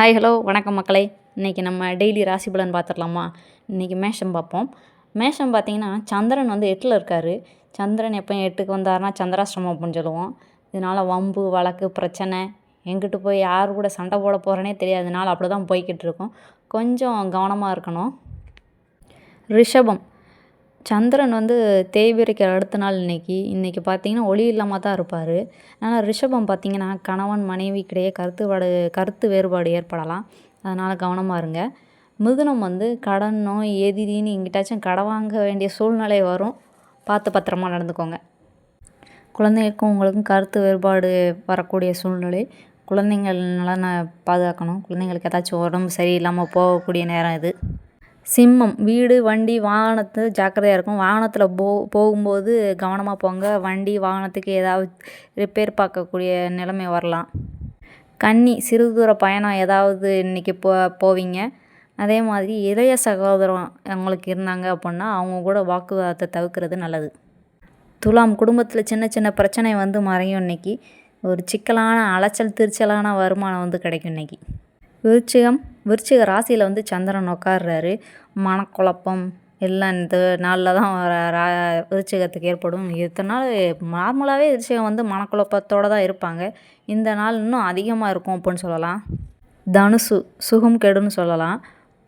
Hi hello வணக்கம் மக்களே. இன்றைக்கி நம்ம டெய்லி ராசி பலன் பார்த்துடலாமா? இன்றைக்கி மேஷம் பார்ப்போம். மேஷம் பார்த்தீங்கன்னா சந்திரன் வந்து எட்டில் இருக்கார். சந்திரன் எப்போ எட்டுக்கு வந்தாருன்னா சந்திராசிரமம் அப்படின்னு சொல்லுவோம். இதனால் வம்பு வழக்கு பிரச்சனை எங்கிட்டு போய் யார் கூட சண்டை போட போகிறேனே தெரியாதனால அப்படி தான் போய்கிட்டு இருக்கோம். கொஞ்சம் கவனமாக இருக்கணும். ரிஷபம். சந்திரன் வந்து தேய்பிறைக்கு அடுத்த நாள் இன்றைக்கி இன்றைக்கி பார்த்தீங்கன்னா ஒளி இல்லாமல் தான் இருப்பார். ஆனால் ரிஷபம் பார்த்தீங்கன்னா கணவன் மனைவிக்கிடையே கருத்துப்பாடு கருத்து வேறுபாடு ஏற்படலாம். அதனால் கவனமாக இருங்க. மிதுனம் வந்து கடன் நோய் எதிரின்னு எங்கிட்டாச்சும் கடை வாங்க வேண்டிய சூழ்நிலை வரும். பார்த்து பத்திரமா நடந்துக்கோங்க. குழந்தைகளுக்கும் உங்களுக்கும் கருத்து வேறுபாடு வரக்கூடிய சூழ்நிலை. குழந்தைங்கள் நலனை பாதுகாக்கணும். குழந்தைங்களுக்கு ஏதாச்சும் உடம்பு சரியில்லாமல் போகக்கூடிய நேரம் இது. சிம்மம் வீடு வண்டி வாகனத்து ஜாக்கிரதையாக இருக்கும். வாகனத்தில் போ போகும்போது கவனமாக போங்க. வண்டி வாகனத்துக்கு ஏதாவது ரிப்பேர் பார்க்கக்கூடிய நிலைமை வரலாம். கன்னி சிறு தூர பயணம் ஏதாவது இன்றைக்கி போ போவீங்க. அதே மாதிரி இளைய சகோதரம் அவங்களுக்கு இருந்தாங்க அப்படின்னா அவங்க கூட வாக்குவாதத்தை தவிர்க்கிறது நல்லது. துலாம் குடும்பத்தில் சின்ன சின்ன பிரச்சனை வந்து மறையும் இன்றைக்கி ஒரு சிக்கலான அலைச்சல் திருச்சலான வருமானம் வந்து கிடைக்கும் இன்றைக்கி விருச்சிகம் விருச்சிக ராசியில் வந்து சந்திரன் உட்கார்றாரு மனக்குழப்பம் எல்லாம் இந்த நாளில் தான் ரா விருச்சிகத்துக்கு ஏற்படும். இத்தனை நாள் நார்மலாகவே விருச்சிகம் வந்து மனக்குழப்பத்தோடு தான் இருப்பாங்க. இந்த நாள் இன்னும் அதிகமாக இருக்கும் அப்படின்னு சொல்லலாம். தனுசு சுகம் கெடுன்னு சொல்லலாம்.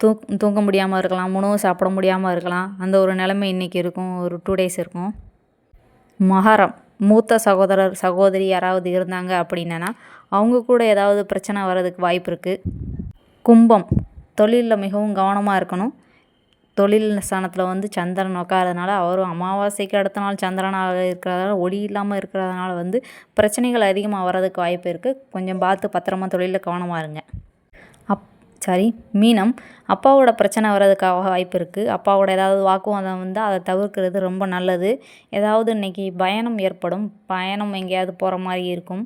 தூ தூங்க முடியாமல் இருக்கலாம் உணவு சாப்பிட முடியாமல் இருக்கலாம். அந்த ஒரு நிலைமை இன்றைக்கி இருக்கும் ஒரு டூ டேஸ் இருக்கும். மகரம் மூத்த சகோதரர் சகோதரி யாராவது இருந்தாங்க அப்படின்னா அவங்க கூட ஏதாவது பிரச்சனை வர்றதுக்கு வாய்ப்பு இருக்குது கும்பம். தொழிலில் மிகவும் கவனமாக இருக்கணும். தொழில் ஸ்தானத்தில் வந்து சந்திரன் உட்காரதுனால அவரும் அமாவாசைக்கு அடுத்த நாள் சந்திரனாக இருக்கிறதுனால ஒளி இல்லாமல் இருக்கிறதுனால வந்து பிரச்சனைகள் அதிகமாக வர்றதுக்கு வாய்ப்பு இருக்குது கொஞ்சம் பார்த்து பத்திரமா தொழிலில் கவனமாக இருங்க. அப் சாரி மீனம். அப்பாவோட பிரச்சனை வர்றதுக்காக வாய்ப்பு இருக்குது அப்பாவோட ஏதாவது வாக்குவாதம் வந்து அதை தவிர்க்கிறது ரொம்ப நல்லது. ஏதாவது இன்றைக்கி பயணம் ஏற்படும். பயணம் எங்கேயாவது போகிற மாதிரி இருக்கும்.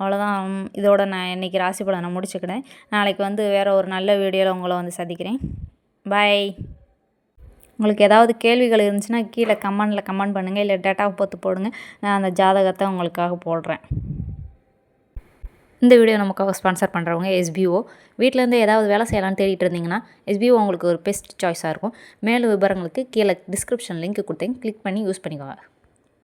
அவ்வளோதான் இதோட நான் இன்றைக்கி ராசி பலனை முடிச்சுக்கிறேன். நாளைக்கு வந்து வேறு ஒரு நல்ல வீடியோவில் உங்களை வந்து சந்திக்கிறேன். பாய் உங்களுக்கு ஏதாவது கேள்விகள் இருந்துச்சுன்னா கீழே கமெண்டில் கமெண்ட் பண்ணுங்கள் இல்லை டேட்டாவை பார்த்து போடுங்க. நான் அந்த ஜாதகத்தை உங்களுக்காக போடுறேன். இந்த வீடியோ நமக்காக ஸ்பான்சர் பண்ணுறவங்க எஸ்பிஓ வீட்டிலேருந்து ஏதாவது வேலை செய்யலாம்னு தேடிட்டு இருந்தீங்கன்னா எஸ்பிஓ உங்களுக்கு ஒரு பெஸ்ட் சாய்ஸாக இருக்கும். மேலும் விவரங்களுக்கு கீழே டிஸ்கிரிப்ஷன் லிங்க் கொடுத்தேன். கிளிக் பண்ணி யூஸ் பண்ணிக்கோங்க.